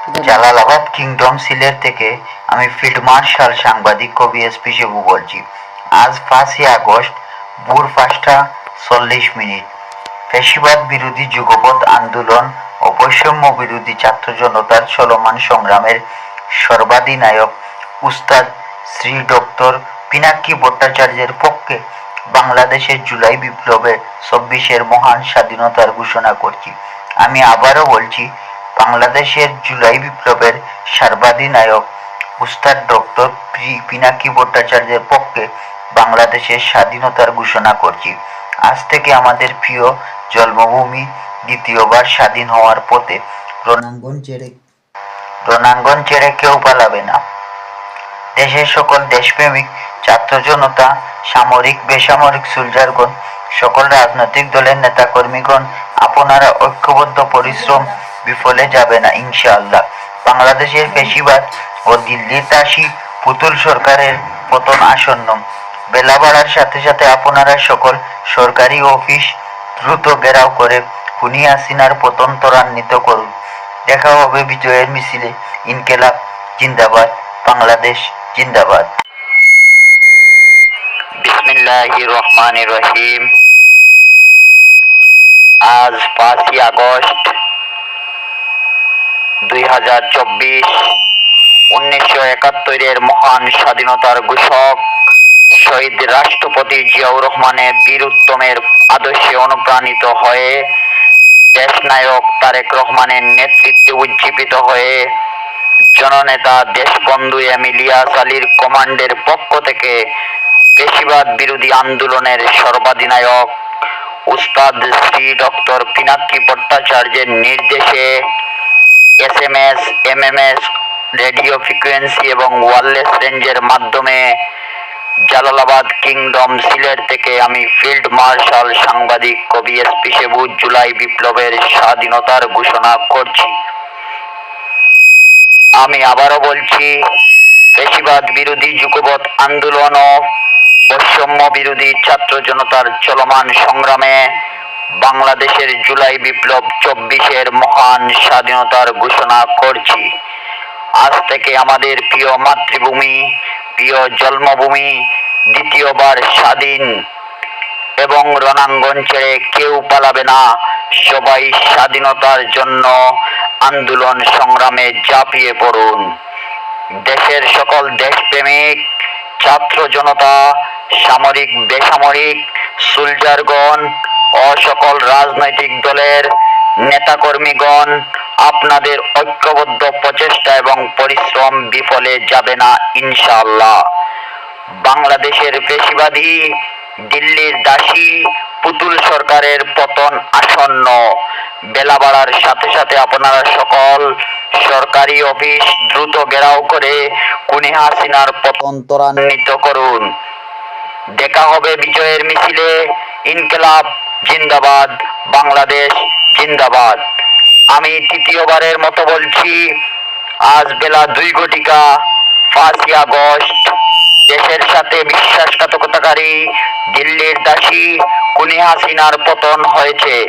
Jalalabad kingdom Sylhet থেকে আমি field marshal সাংবাদিক কবি এস পি শিবু বলছি। আজ পাঁচই আগস্ট, ভোর পাঁচটা চল্লিশ মিনিট। পেশিবাদ বিরোধী যুগপৎ আন্দোলন ও বৈষম্য বিরোধী ছাত্র জনতার চলমান সংগ্রামের সর্বাধিনায়ক উস্তাদ শ্রী ডক্টর পিনাক্কি ভট্টাচার্যের পক্ষে বাংলাদেশের জুলাই বিপ্লবের চব্বিশের মহান স্বাধীনতার ঘোষণা করছি। আমি আবারও বলছি বাংলাদেশের জুলাই বিপ্লবের সর্বাধিনায়ক উস্তাদ ডক্টর পিনাকি ভট্টাচার্যের পক্ষে বাংলাদেশের স্বাধীনতার ঘোষণা করছি। আজ থেকে আমাদের প্রিয় জন্মভূমি দ্বিতীয়বার স্বাধীন হওয়ার পথে রণাঙ্গন ছেড়ে রণাঙ্গন ছেড়ে কেউ পালাবে না। দেশের সকল দেশপ্রেমিক, ছাত্র জনতা, সামরিক, বেসামরিক সোলজারগণ সকল রাজনৈতিক দলের নেতাকর্মীগণ, আপনারা ঐক্যবদ্ধ পরিশ্রম বিফলে যাবে না, ইনশাআল্লাহ। বাংলাদেশের পেশিবাদ ও দিল্লির দাসী পুতুল সরকারের পতন আসন্ন। বেলা বাড়ার সাথে সাথে আপনারা সকল সরকারি অফিস দ্রুত ঘেরাও করে খুনি হাসিনার পতন ত্বরান্বিত করুন। দেখা হবে বিজয়ের মিছিলে। ইনকেলাব, জিন্দাবাদ। বাংলাদেশ, জিন্দাবাদ। বিসমিল্লাহির রহিম। আজ পাঁচই আগস্ট দুই হাজার উনিশশো একাত্তরের মহান স্বাধীনতার ঘোষক শহীদ রাষ্ট্রপতি জিয়াউর রহমানের বীরুত্তমের আদর্শে অনুপ্রাণিত হয়ে দেশনায়ক তারেক রহমানের নেতৃত্বে উজ্জীবিত হয়ে জননেতা দেশবন্ধু এমিলিয়াস আলীর কমান্ডের পক্ষ থেকে পেশিবাদ বিরোধী আন্দোলনের সর্বাধিনায়ক উস্তাদ শ্রী ডক্টর পিনাক্কি ভট্টাচার্যের নির্দেশে S M S, M M S, radio frequency এবং ওয়ারলেস রেঞ্জের মাধ্যমে জালালাবাদ কিংডম সিলেট থেকে আমি ফিল্ড মার্শাল সাংবাদিক কবি এস পি সেবু জুলাই বিপ্লবের স্বাধীনতার ঘোষণা করছি। আমি আবারও বলছি পেশিবাদ বিরোধী যুগপৎ আন্দোলন ও বৈষম্য বিরোধী ছাত্র জনতার চলমান সংগ্রামে বাংলাদেশের জুলাই বিপ্লব চব্বিশের মহান স্বাধীনতার ঘোষণা করছি। আজ থেকে আমাদের প্রিয় মাতৃভূমি, প্রিয় জন্মভূমি, দ্বিতীয়বার স্বাধীন এবং রণাঙ্গন ছেড়ে কেউ পালাবে না। সবাই স্বাধীনতার জন্য আন্দোলন সংগ্রামে ঝাঁপিয়ে পড়ুন। দেশের সকল দেশপ্রেমিক, ছাত্র জনতা, সামরিক, বেসামরিক, সোলজারগণ ও সকল রাজনৈতিক দলের নেতাকর্মীগণ আপনাদের ঐক্যবদ্ধ প্রচেষ্টা এবং পরিশ্রম বিফলে যাবে না, ইনশাআল্লাহ। বাংলাদেশের পেশিবাদী দিল্লির দাসী পুতুল সরকারের পতন আসন্ন। বেলা বাড়ার সাথে সাথে আপনারা সকল সরকারি অফিস দ্রুত ঘেরাও করে কুনি হাসিনার পতন ত্বরান্বিত করুন। দেখা হবে বিজয়ের মিছিলে, ইনকেলাব। জিন্দাবাদ, বাংলাদেশ জিন্দাবাদ। আমি তৃতীয়বারের মতো বলছি, আজ বেলা দুই ঘটিকা, পাঁচই আগস্ট, দেশের সাথে বিশ্বাসঘাতকতাকারী দিল্লির দাসী কুনি হাসিনার পতন হয়েছে।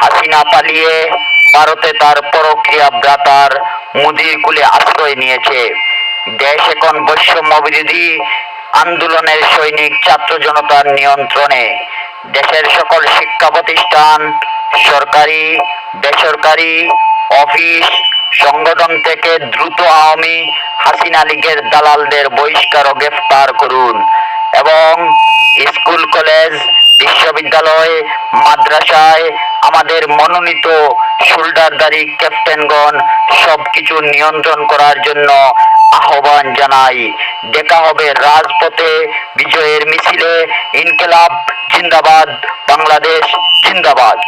হাসিনা পালিয়ে ভারতে তার পরক্রিয়া ভ্রাতার মুদির কুলে আশ্রয় নিয়েছে। দেশ এখন বৈষম্য বিরোধী আন্দোলনের সৈনিক, ছাত্র জনতার নিয়ন্ত্রণে। দেশের সকল শিক্ষা প্রতিষ্ঠান, সরকারি, বেসরকারি অফিস, সংগঠন থেকে দ্রুত আওয়ামী হাসিনা লীগের দালালদের বহিষ্কার ও গ্রেফতার করুন এবং স্কুল, কলেজ, বিশ্ববিদ্যালয়, মাদ্রাসায় আমাদের মনোনীত শোল্ডারদারি ক্যাপ্টেনগণ সবকিছু নিয়ন্ত্রণ করার জন্য আহ্বান জানাই। দেখা হবে রাজপথে বিজয়ের মিছিলে। ইনকলাব জিন্দাবাদ বাংলাদেশ জিন্দাবাদ।